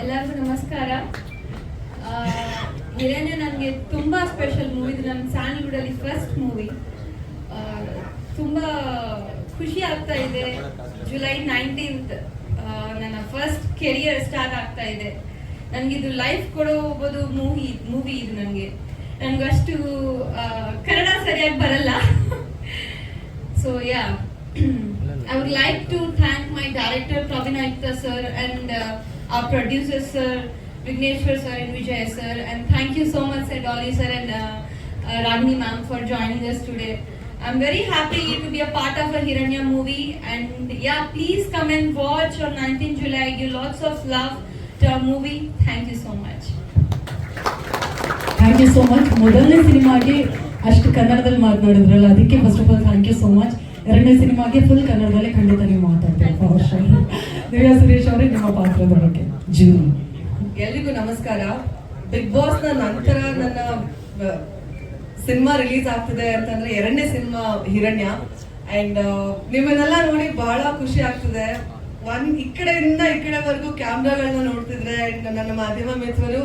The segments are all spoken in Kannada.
ಎಲ್ಲರಿಗೂ ನಮಸ್ಕಾರ. ಹಿರಣ್ಯ ನನಗೆ ತುಂಬ ಸ್ಪೆಷಲ್ ಮೂವಿ ಇದು ನನ್ನ ಸ್ಯಾಂಡಲ್ವುಡಲ್ಲಿ ಫಸ್ಟ್ ಮೂವಿ ತುಂಬ ಖುಷಿ ಆಗ್ತಾ ಇದೆ. ಜುಲೈ ನೈನ್ಟೀನ್ತ್ ನನ್ನ ಫಸ್ಟ್ ಕೆರಿಯರ್ ಸ್ಟಾರ್ಟ್ ಆಗ್ತಾ ಇದೆ. ನನಗಿದು ಲೈಫ್ ಕೊಡೋ ಒಬ್ಬದು ಮೂವಿ ಮೂವಿ ಇದು ನನಗೆ. ನನಗಷ್ಟು ಅಷ್ಟು ಕನ್ನಡ ಸರಿಯಾಗಿ ಬರಲ್ಲ. So yeah I would like to thank my director Praveen Ayukta sir uh, our producer sir Vigneshwar sir and Vijay sir and thank you so much sir Dolly sir and uh, uh, Ragini ma'am for joining us today. I'm very happy to be a part of a Hiranya movie and yeah, please come and watch on 19th July. Give lots of love to our movie. Thank you so much. Thank you so much ಮೊದಲನೇ ಸಿನಿಮಾಗೆ ಅಷ್ಟು ಕನ್ನಡದಲ್ಲಿ ಮಾತನಾಡಿದ್ರಲ್ಲ ಅದಕ್ಕೆ first of all thank you so much ಎರಡನೇ ಸಿನಿಮಾಗೆ ಫುಲ್ ಕನ್ನಡದಲ್ಲೇ ಖಂಡಿತ ನೀವು ಮಾತಾಡ್ತೀರಿ ಫಾರ್ ಶೋರ್ ದಿವ್ಯಾ ಸುರೇಶ್ ಅವರೇ, ನಿಮ್ಮ ಪಾತ್ರದೊಳಗೆ. ಜೀವನ. ಎಲ್ರಿಗೂ ನಮಸ್ಕಾರ. ಬಿಗ್ ಬಾಸ್ನ ನಂತರ ನನ್ನ ಸಿನಿಮಾ ರಿಲೀಸ್ ಆಗ್ತಿದೆ ಅಂತಂದ್ರೆ ಎರಡನೇ ಸಿನಿಮಾ ಹಿರಣ್ಯ. ಅಂಡ್ ನಿಮ್ಮನ್ನೆಲ್ಲ ನೋಡಿ ಬಹಳ ಖುಷಿ ಆಗ್ತಿದೆ. ಒನ್ ಈ ಕಡೆಯಿಂದ ಈ ಕಡೆವರೆಗೂ ಕ್ಯಾಮ್ರಾಗಳನ್ನ ನೋಡ್ತಿದ್ರೆ ಅಂಡ್ ನನ್ನ ಮಾಧ್ಯಮ ಮಿತ್ರರು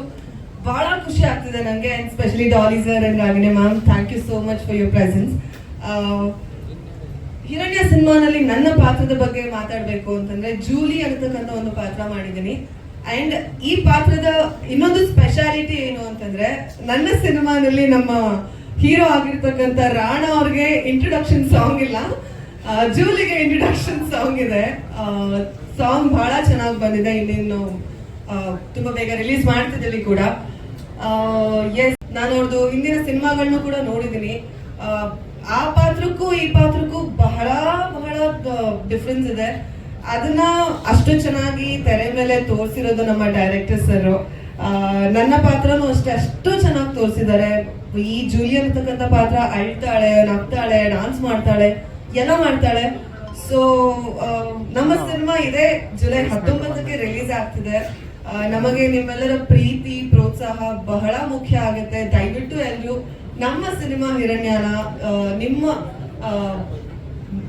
ಬಹಳ ಖುಷಿ ಆಗ್ತಿದೆ ನನಗೆ and specially Dolly sir and Ragini ma'am thank you so much for your presence Hiranya ಸಿನಿಮಾನಲ್ಲಿ ನನ್ನ ಪಾತ್ರದ ಬಗ್ಗೆ ಮಾತಾಡಬೇಕು ಅಂತಂದ್ರೆ ಜೂಲಿ ಅಂತಕ್ಕಂಥ ಒಂದು ಪಾತ್ರ ಮಾಡಿದ್ದೀನಿ. ಅಂಡ್ ಈ ಪಾತ್ರದ ಇನ್ನೊಂದು ಸ್ಪೆಷಾಲಿಟಿ ಏನು ಅಂತಂದ್ರೆ ನನ್ನ ಸಿನಿಮಾನಲ್ಲಿ ನಮ್ಮ ಹೀರೋ ಆಗಿರ್ತಕ್ಕಂಥ ರಾಣಾ ಅವ್ರಿಗೆ ಇಂಟ್ರೊಡಕ್ಷನ್ ಸಾಂಗ್ ಇಲ್ಲ. ಜೂಲಿಗೆ ಇಂಟ್ರೊಡಕ್ಷನ್ ಸಾಂಗ್ ಇದೆ. ಸಾಂಗ್ ಬಹಳ ಚೆನ್ನಾಗಿ ಬಂದಿದೆ. ಇನ್ನೇನು ತುಂಬಾ ಬೇಗ ರಿಲೀಸ್ ಮಾಡ್ತಿದ್ದೀವಿ ಕೂಡ. ಎಸ್ ನಾನು ಅವ್ರದ್ದು ಹಿಂದಿನ ಸಿನಿಮಾಗಳನ್ನು ಕೂಡ ನೋಡಿದ್ದೀನಿ. ಆ, ಪಾತ್ರಕ್ಕೂ ಈ ಪಾತ್ರಕ್ಕೂ ಡಿಫ್ರೆನ್ಸ್ ಇದೆ. ಅದನ್ನ ಅಷ್ಟು ಚೆನ್ನಾಗಿ ತೆರೆ ಮೇಲೆ ತೋರಿಸಿರೋದು ನಮ್ಮ ಡೈರೆಕ್ಟರ್ ಸರ್ ನನ್ನ ಪಾತ್ರನೂ ಅಷ್ಟೇ ಅಷ್ಟು ಚೆನ್ನಾಗಿ ತೋರಿಸಿದ್ದಾರೆ. ಈ ಜೂಲಿ ಅಂತಕ್ಕಂಥ ಪಾತ್ರ ಅಳ್ತಾಳೆ ನಗ್ತಾಳೆ ಡಾನ್ಸ್ ಮಾಡ್ತಾಳೆ ಎಲ್ಲ ಮಾಡ್ತಾಳೆ. ಸೊ ನಮ್ಮ ಸಿನಿಮಾ ಇದೇ. ಜುಲೈ ಹತ್ತೊಂಬತ್ತಕ್ಕೆ ರಿಲೀಸ್ ಆಗ್ತಿದೆ. ನಮಗೆ ನಿಮ್ಮೆಲ್ಲರ ಪ್ರೀತಿ ಪ್ರೋತ್ಸಾಹ ಬಹಳ ಮುಖ್ಯ ಆಗುತ್ತೆ. ದಯವಿಟ್ಟು ಎಲ್ಲರೂ ನಮ್ಮ ಸಿನಿಮಾ ಹಿರಣ್ಯನ ನಿಮ್ಮ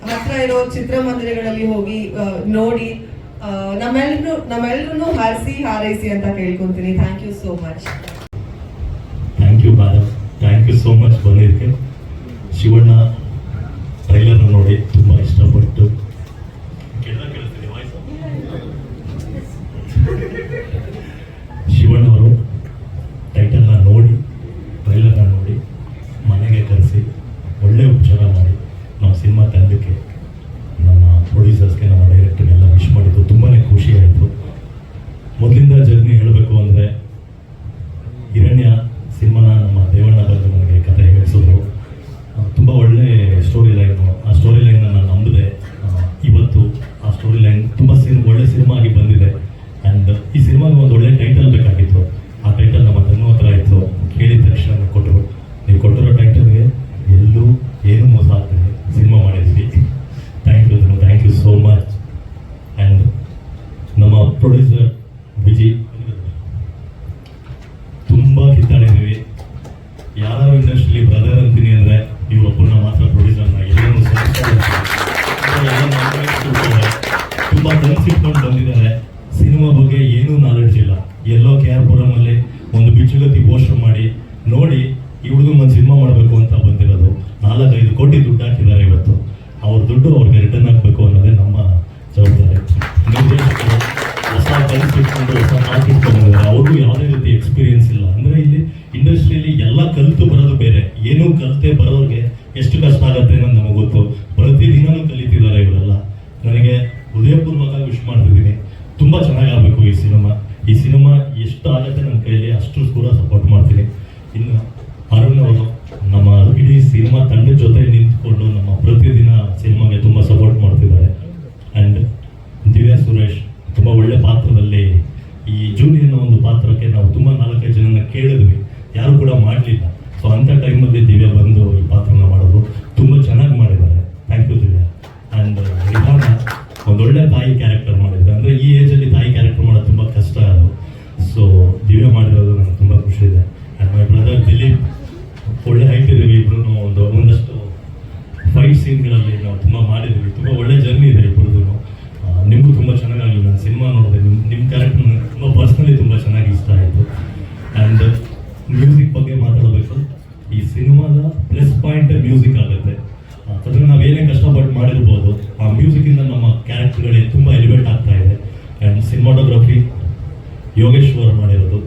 ಹತ್ರ ಇರೋ ಚಿತ್ರಮಂದಿರಗಳಲ್ಲಿ ಹೋಗಿ ನೋಡಿ ನಮ್ಮೆಲ್ಲರೂ ನಮ್ಮೆಲ್ಲರೂ ಹಾರಿಸಿ, ಹಾರೈಸಿ ಅಂತ ಕೇಳ್ಕೊಂತೀನಿ. Thank you so much thank you thank you so much ಬಂದಿದ್ದಕ್ಕೆ. ಶಿವಣ್ಣ ಟ್ರೈಲರ್ ನೋಡಿ. ಮೊದಲಿಂದ ಜರ್ನಿ ಬಗ್ಗೆ ಏನೂ ನಾಲೆಡ್ಜ್ ಇಲ್ಲ. ಎಲ್ಲೋ ಕೆ ಆರ್ ಪುರಮಲ್ಲಿ ಒಂದು ಬಿಚ್ಚುಗತಿ ಪೋಸ್ಟರ್ ಮಾಡಿ, ನೋಡಿ ಹುಡುಗನ್ ಒಂದು ಸಿನಿಮಾ ಮಾಡಬೇಕು ಅಂತ ಬಂದಿರೋದು. ನಾಲ್ಕೈದು ಕೋಟಿ ದುಡ್ಡು ಹಾಕಿದ್ದಾರೆ ಇವತ್ತು. ಅವ್ರ ದುಡ್ಡು ಅವ್ರಿಗೆ ರಿಟರ್ನ್ ಆಗಬೇಕು ಅನ್ನೋದೇ ನಮ್ಮ ಜವಾಬ್ದಾರಿ. ಹೊಸ ಕಲಿಸಿಟ್ಕೊಂಡು ಹೊಸ ಮಾತಿಟ್ಕೊಂಡಿದ್ದಾರೆ ಅವ್ರಿಗೂ ಯಾವುದೇ ರೀತಿ ಎಕ್ಸ್ಪೀರಿಯನ್ಸ್ ಇಲ್ಲ. ಅಂದ್ರೆ ಇಲ್ಲಿ ಇಂಡಸ್ಟ್ರಿಯಲ್ಲಿ ಎಲ್ಲ ಕಲಿತು ಬರೋದು ಬೇರೆ. ಏನೂ ಕಲಿತೆ ಬರೋರಿಗೆ ಎಷ್ಟು ಕಷ್ಟ ಆಗುತ್ತೆ ಅನ್ನೋದು ನಮಗೆ ಗೊತ್ತು. ಪ್ರತಿದಿನನೂ ಕಲಿತಿದ್ದಾರೆ ಇವರೆಲ್ಲ ನನಗೆ ಹೃದಯಪೂರ್ವಕ ವಿಶ್ ಮಾಡ್ತಿದ್ದೀನಿ ತುಂಬಾ ಚೆನ್ನಾಗಿ ಆಗಬೇಕು ಈ ಸಿನಿಮಾ ಈ ಸಿನಿಮಾ ಎಷ್ಟು ಆಗುತ್ತೆ ನನ್ನ ಕೈಲಿ ಅಷ್ಟು ಕೂಡ ಸಪೋರ್ಟ್ ಮಾಡ್ತೀನಿ. ಇನ್ನು ಅರುಣ್ ಅವರು ನಮ್ಮ ಇಡೀ ಸಿನಿಮಾ ತಂಡದ ಜೊತೆ ನಿಂತ್ಕೊಂಡು ನಮ್ಮ ಪ್ರತಿದಿನ ಸಿನಿಮಾಗೆ ತುಂಬ ಸಪೋರ್ಟ್ ಮಾಡ್ತಿದ್ದಾರೆ. ಅಂಡ್ ದಿವ್ಯಾ ಸುರೇಶ್ ತುಂಬ ಒಳ್ಳೆ ಪಾತ್ರದಲ್ಲಿ ಈ ಜೂನಿ ಅನ್ನೋ ಒಂದು ಪಾತ್ರಕ್ಕೆ ನಾವು ತುಂಬ ನಾಲ್ಕೈದು ಜನನ ಕೇಳಿದ್ವಿ. ಯಾರು ಕೂಡ ಮಾಡಲಿಲ್ಲ. ಸೊ ಅಂಥ ಟೈಮಲ್ಲಿ ದಿವ್ಯಾ ಬಂದು ಮಾಡಿರೋದು ನನಗೆ ತುಂಬಾ ಖುಷಿ ಇದೆ. ಅಂಡ್ ಮೈ ಬ್ರದರ್ ದಿಲೀಪ್ ಒಳ್ಳೆ ಹೈಟ್ ಇದೀವಿ ಇಬ್ರು. ಒಂದು ಒಂದಷ್ಟು ಫೈಟ್ ಸೀನ್ಗಳಲ್ಲಿ ನಾವು ತುಂಬ ಮಾಡಿದ್ದೀವಿ. ತುಂಬ ಒಳ್ಳೆ ಜರ್ನಿ ಇದೆ ಇಬ್ಬರದು ನಿಮಗೂ ತುಂಬ ಚೆನ್ನಾಗಿ ನಾನು ಸಿನಿಮಾ ನೋಡಿದೆ. ನಿಮ್ಮ ನಿಮ್ಮ ಕ್ಯಾರೆಕ್ಟರ್ ತುಂಬ ಪರ್ಸ್ನಲಿ ತುಂಬ ಚೆನ್ನಾಗಿ ಇಷ್ಟ ಆಯಿತು. ಆ್ಯಂಡ್ ಮ್ಯೂಸಿಕ್ ಬಗ್ಗೆ ಮಾತಾಡಬೇಕು. ಈ ಸಿನಿಮಾದ ಪ್ಲಸ್ ಪಾಯಿಂಟ್ ಮ್ಯೂಸಿಕ್ ಆಗುತ್ತೆ. ಅದನ್ನು ನಾವು ಏನೇ ಕಷ್ಟಪಟ್ಟು ಮಾಡಿರ್ಬೋದು, ಆ ಮ್ಯೂಸಿಕಿಂದ ನಮ್ಮ ಕ್ಯಾರೆಕ್ಟರ್ಗಳಿಗೆ ತುಂಬ ಎಲಿವೇಟ್ ಆಗ್ತಾ ಇದೆ. ಆ್ಯಂಡ್ ಸಿನಿಮಾಟೋಗ್ರಫಿ ಯೋಗೇಶ್ವರ್ ಮಾಡಿರೋದು.